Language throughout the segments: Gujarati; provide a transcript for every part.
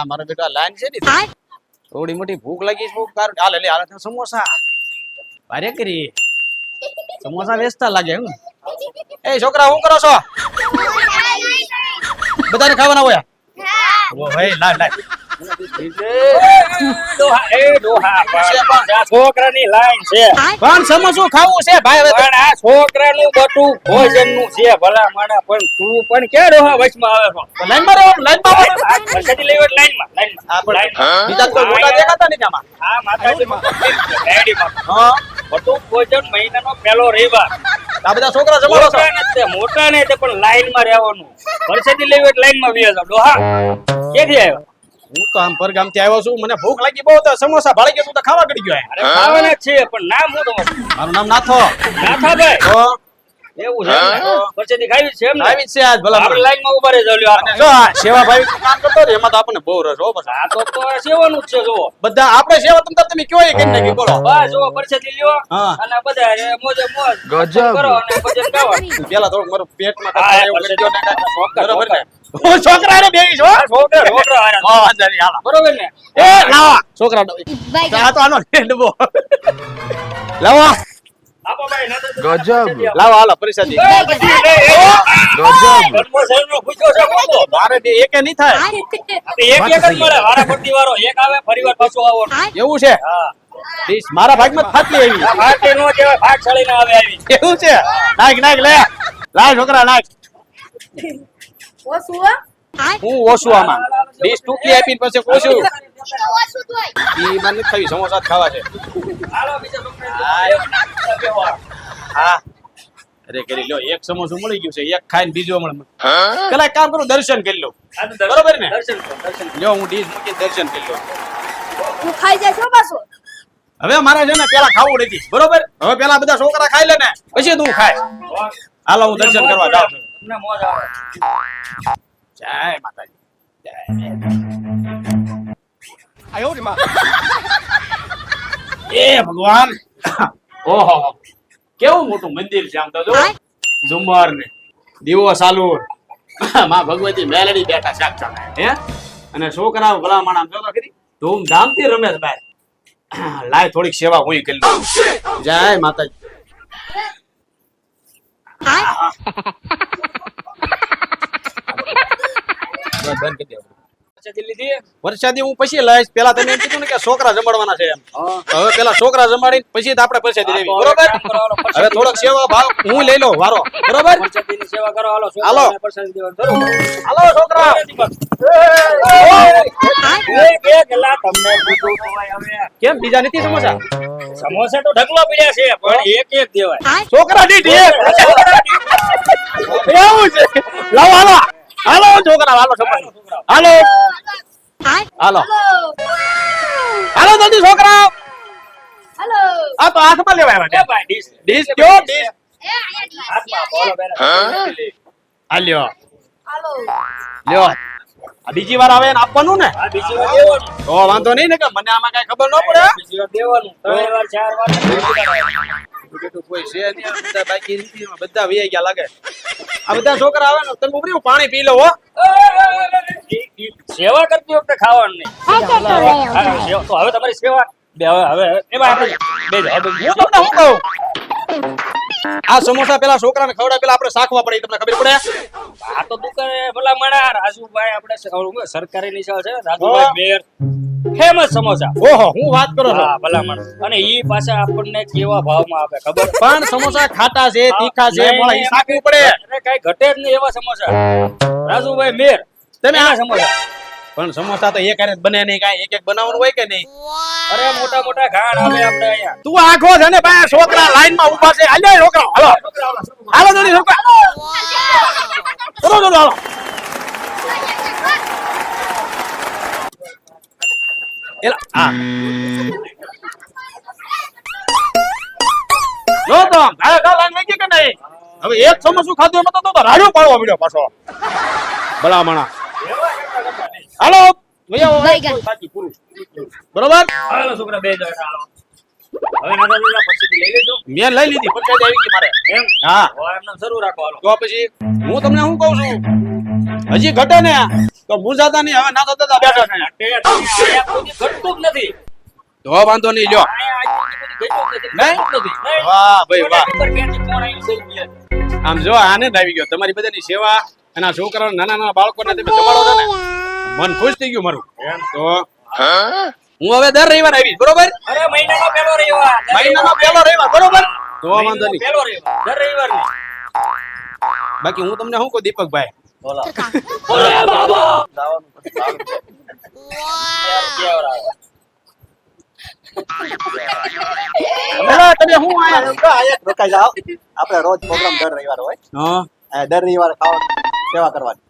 હા મારો બેટો આ લાઈન છે ને થોડી મોટી ભૂખ લાગી છે ભૂખ કારણ હાલ લે હાલ સમોસા. ભારે કરી. સમોસા વેચતા લાગે હું એ છોકરા શું કરો છો? બધાને ખાવાના હોય? ઓ ભાઈ લાય લાય. લાઈન છે. પણ સમોસું ખાવું છે? ભાઈ. પણ આ છોકરાનું બટું ભોજનનું છે ભલા માણા પણ તું પણ ક્યાં ડોહા વચમાં આવે રહો લેવો હા, બીજા કોઈ મોટા દેખાતા નથી આમાં? આ માતાજીમાં ડેડીમાં. હા. બટું ભોજન મહિનાનો પહેલો રવિવાર. આ બધા છોકરા જમાડો છો. મોટા ને તે ને પણ લાઈનમાં રહેવાનું. વરસાદી લેવું એટલે લાઈનમાં બે જાવ. ડોહા ક્યાંથી આવ્યો? હું તો આમ પરગામથી આવ્યો છું મને ભૂખ લાગી બહુ તો સમોસા ભાળી ગયા તું તો ખાવા ગડી ગયો અરે ખાવાના છે પણ નામ શું તમારું? મારું નામ નાથો. નાથાભાઈ. તો? એવું છે એમ ખાવી છે એમ ને? છે આજ ભલા આપણે મને. લાઈનમાં ઊભા રહી જાવ જો આ સેવાભાઈ કામ કરતો ને એમાં તો આપણને બહુ રસ હો પછી આ તો તો સેવાનું જ છે જો બધા આપણે સેવા તમ તમે કયો એ કરી નાખી બોલો. બસ જુઓ પરસેદી લ્યો. અને બધા મોજે મોજ. ગજબ. કરો અને ભજન ગાવાનું પેલા થોડું મારું પેટમાં એવું કરી. ને? ચોક્કસ. હું છોકરા ને બેહીશ હો છોકરા છોકરા. વાંધો નહીં, હાલો. બરોબર ને? એ લાવા. છોકરા આ તો આનો ડબ્બો લાવો. આપો ભાઈ નતો તો ગજબ. લાવો હાલો પરિસાદી એ, પછી લે, એ, ગજબ. છે મારે બે એક નહીં થાય. એક એક જ મળે વારા ફરતી વારો. એક આવે ફરી વાર પાછો આવો. એવું છે? હા. મારા ભાગમાં ફાટલી આવી. આ નો કહેવાય ભાગ છળીને આવે આવી. એવું છે? નાખ નાખ લે. લા છોકરા નાખ. હું. ઓછું આમાં. ડીશ ટૂંકી આપી પછી ઓછું. ઈ મને નથી સમોસા જ ખાવા છે. હા અરે કરી લો એક સમોસું મળી ગયું છે એક ખાઈને બીજો મળે પેલા એક કામ કરું દર્શન કરી દર્શન- બરોબર ને? લ્યો હું ડીશ મૂકી દર્શન કરી લો હું ખાઈ જાય છો પાછો. હવે મારે છે ને પેલા ખાવું નથી. બરોબર? હવે પેલા બધા છોકરા ખાઈ લે ને પછી તું ખાય. હાલો હું દર્શન કરવા જાઉં છું. તમને મોજ આવે. જય માતાજી. એ ભગવાન. ઓહો. કેવું મોટું મંદિર છે આમ તો જો. ઝુમર ને દીવો ચાલુ. માં ભગવતી મેલડી બેઠા સાક્ષાત હે? અને છોકરા ભલા માણા જો તો ખરી? ધૂમધામથી રમે છે ભાઈ લાય થોડીક સેવા હું કરી લઉં. જય માતાજી. બંધ કરી દેવું વરસાદી હું પછી લઈશ. પેલા તમે એમ કીધું ને કે છોકરા જમાડવાના છે એમ. હવે પેલા છોકરા જમાડીને પછી જ આપણે પરસાદી લેવી. બરોબર? હવે થોડોક સેવા ભાવ હું લઈ લઉં વારો. બરોબર? સેવા કરો હાલો હાલો. છોકરાઓને પ્રસાદી દેવાનું. કરો. હાલો છોકરા. એક એક લા તમને કીધું તો ભાઈ હવે. કેમ? બીજા નથી સમોસા? સમોસા તો ઢગલો પડ્યા છે પણ એક એક દેવાય. છોકરા દીઠ એક. એવું છે. લાવો હાલો. હાલો છોકરા હાલો હાલો. હાલો. હાલો જલ્દી છોકરા હાલો આ તો હાથમાં લેવા આવ્યા ભાઈ ડીશ. કયો ડીશ. આ લ્યો. બીજી વાર આવે આપવાનું ને? તો વાંધો નહીં ને કે મને આમાં કઈ ખબર ન પડે. બીજી વાર દેવાનું. ત્રણ વાર ચાર વાર. કોઈ છે નહીં? બધા બાકી નથી બધા વહી ગયા લાગે. આ બધા છોકરા આવે ને તમે ઉભરી પાણી પી લો હો. સેવા કરતી વખતે ખાવાનું નહીં. તો હવે તમારી સેવા બે હવે હવે એમાં આપણે બે હું તમને શું કહું? આ સમોસા પેલા છોકરાને ખવડાવે પેલા આપણે શાખવા પડે તમને ખબર પડે? આ તો દુકાને ભલા માણા રાજુભાઈ આપણે સરકારી નિશાળ છે રાજુભાઈ મેયર ફેમસ સમોસા. ઓહો હું વાત કરો છો? હા ભલા અને ઈ પાછા આપણને કેવા ભાવમાં આપે ખબર? પણ સમોસા ખાટા છે તીખા છે પણ ઈ શાખવું પડે. અરે કઈ ઘટે જ નહીં એવા સમોસા. રાજુભાઈ મેર તમે આ સમોસા. પણ સમોસા તો એક જ બને નહીં કાઈ એક એક બનાવવાનું હોય કે નહીં? અરે મોટા મોટા ઘાણ આવે આપણે અહીંયા. તું આખો છે ને ભાઈ છોકરા લાઈનમાં ઊભા છે. હાલો છોકરા હાલો. હાલો જલ્દી છોકરા. હાલો ચલો હાલો. એલા Ah. જો તો ઘા ઘા લાઈન કે નહીં? હવે એક સમોસું ખાધું એમાં તો તો રાડ્યો પાડવા મળ્યો પાછો. ભલા માણા હાલો ભૈયા બાકી પૂરું બરોબર? હાલો છોકરા બે જણા હાલો. હવે નાના નાના લઈ લેજો. મેં લઈ લીધી. પંચાયત આવી ગઈ મારે. એમ? હા. એમને શરૂ રાખો હાલો. તો પછી હું તમને શું કહું છું? હજી ઘટે ને? તો મુંજાતા નહીં હવે ના તો દાદા બેઠા છે. તે તમે આયા કોઈ ઘટતું જ નથી. તો વાંધો નહીં લ્યો. આમ જો આનંદ આવી ગયો. તમારી બધાની સેવા અને આ છોકરાઓ નાના નાના બાળકોને તમે જમાડો છો ને? મન ખુશ થઈ ગયું મારું. તો હું હવે દર રવિવાર આવીશ બરોબર? અરે મહિનાનો પહેલો રવિવાર. મહિનાનો પહેલો રવિવાર બરોબર? તો વાંધો નહીં. પહેલો રવિવાર. દર રવિવાર બાકી હું તમને શું કહું દીપકભાઈ? બોલો. બાબા. તમે આયા? રોકાઈ જાઓ. આપણે રોજ પ્રોગ્રામ દર રવિવાર હોય. હા. દર રવિવારે ખાવાની સેવા કરવાની.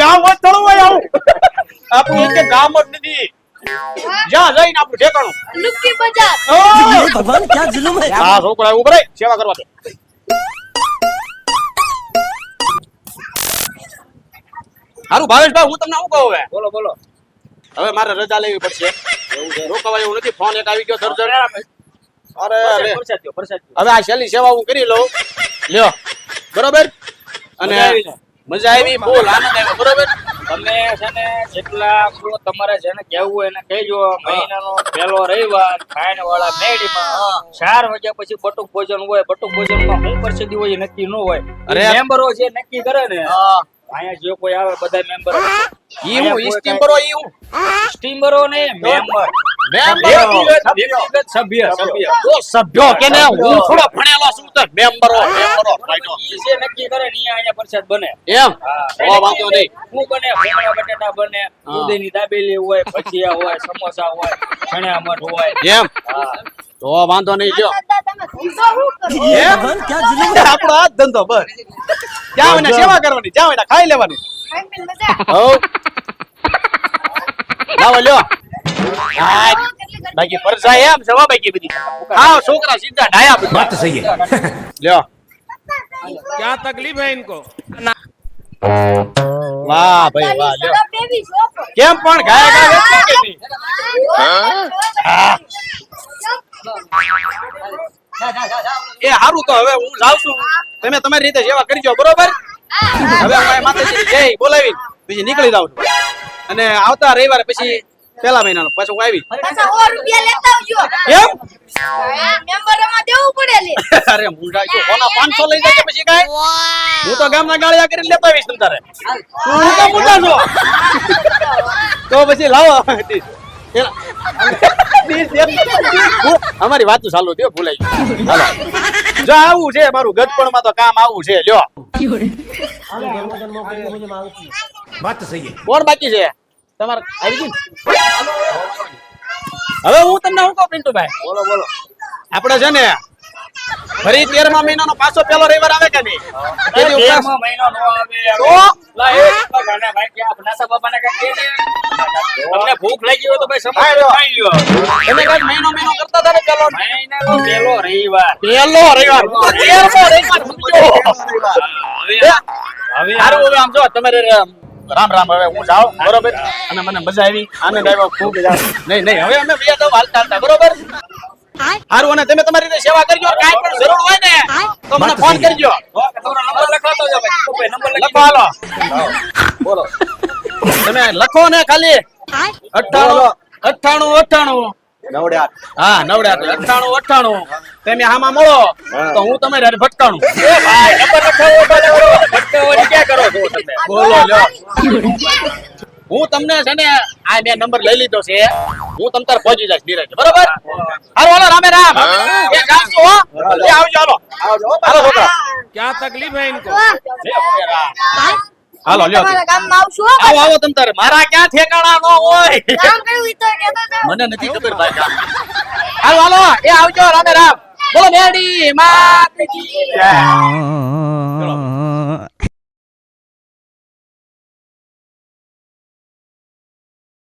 ગામ જ તળવાય આવું. આપણું એક ગામ જ નથી. ભાવેશભાઈ હું તમને શું કહું બોલો બોલો. હવે મારે રજા લેવી પડશે. રોકાવા એવું નથી ફોન એક આવી ગયો સર્જન. અરે અરે. હવે આ શેલી સેવા હું કરી લઉં. લ્યો. બરોબર? અને મજા આવી ફૂલ આનંદ આવ્યો બરોબર? તમે છે ને જેટલા તમારે જેને કહેવું હોય એને કહેજો. મહિનાનો પહેલો રવિવાર ખાણ વાળા મેડીમાં ચાર વાગ્યા પછી બટુક ભોજન હોય બટુક ભોજનમાં હું પરસેદી હોય નક્કી ન હોય. મેમ્બરો જે નક્કી કરે ને અહીંયા જે કોઈ આવે બધા મેમ્બર. ઈ હું ઈ સ્ટીમરો ઈ હું. સ્ટીમરો ને મેમ્બર. મેમ્બર. સભ્ય સભ્ય. સભ્યો કે ને હું થોડો ભણેલો છું તો મેમ્બરો સેવા કરવાની? જાવ ખાઈ લેવાની? બાકી ફરસાય એમ જવા બાકી બધી. હા છોકરા સીધા ડાયા વાત લ્યો. क्या तकलीफ है इनको વાહ ભાઈ વાહ તારી લ્યો સડપ એવી છો પણ. કેમ પણ ગાય ગાય વેચવા કે નહીં? એ હારું તો હવે હું જાઉં છું તમે તમારી રીતે સેવા કરજો બરોબર હવે હું આ માતાજીની જય બોલાવી પછી નીકળી જાઉં છું અને આવતા રવિવારે પછી પેલા મહિનાનો પછી હું આવી પાછા સો રૂપિયા લેતા આવજો. કેમ અરે મુંડા જો હોના 500 લઈ જાય પછી કાય હું તો ગામના ગાળિયા કરીને લેતા આવીશ તમ તારે. તું તો મુંડા છો. તો પછી લાવો. અમારી વાતું ચાલુ થયો ભૂલાઈ ગયું. જો આવું છે મારું ગજપણમાં તો કામ આવું છે લ્યો. કોણ બાકી છે? તમારે આવી ગયું હવે હું તમને હું કહું પિન્ટુભાઈ બોલો બોલો. આપણે છે ને ફરી તેરમા મહિનાનો પાછો પેલો રવિવાર આવે કે નહીં? મહિનો નો ને. તમને ભૂખ લાગી હોય તો ભાઈ લ્યો. તમે મહિનો મહિનો કરતા હતા ને પેલો પેલો રવિવાર. પેલો રવિવાર. તેરમો રવિવાર સમજો. હવે આમ જો તમારે રામ રામ હવે હું જાઉં બરોબર? અને મને મજા આવી. આનંદ આવ્યો ખૂબ નહીં નહીં હવે અમે બીજા તો હાલતા હતા બરોબર? સારું અને તમે તમારી રીતે સેવા કરજો કાઈ પણ જરૂર હોય ને તો મને ફોન કરજો. નંબર લખાતો જો ભાઈ. નંબર લખો હાલો. બોલો. તમે લખો ને ખાલી. અઠ્ઠાણું અઠ્ઠાણું અઠ્ઠાણું. નવડે આઠ. હા નવડે અઠ્ઠાણું અઠ્ઠાણું. તમે આમાં મળો તો હું તમારે હારે ભટકાણું. એ ભાઈ નંબર લખાવો તો ક્યાં કરો છો તમે? બોલો લ્યો. હું તમને છે ને આ બે નંબર લઈ લીધો છે. હું તમ તાર પહોંચી જઈશ ધીરજ બરોબર? હાલો હાલો રામે રામ. એ કામ છો એ આવજો હાલો. હાલો છોકરા. ક્યાં તકલીફ હે ઇનકો? હાલો લ્યો. તમારા ગામમાં આવશો આવો આવો તમ તારે. મારા ક્યાં ઠેકાણા નો હોય? કામ કયું ઈ તો મને નથી ખબર ભાઈ કામ હાલો હાલો. એ આવજો રામે રામ. બોલો મેડી માતજી.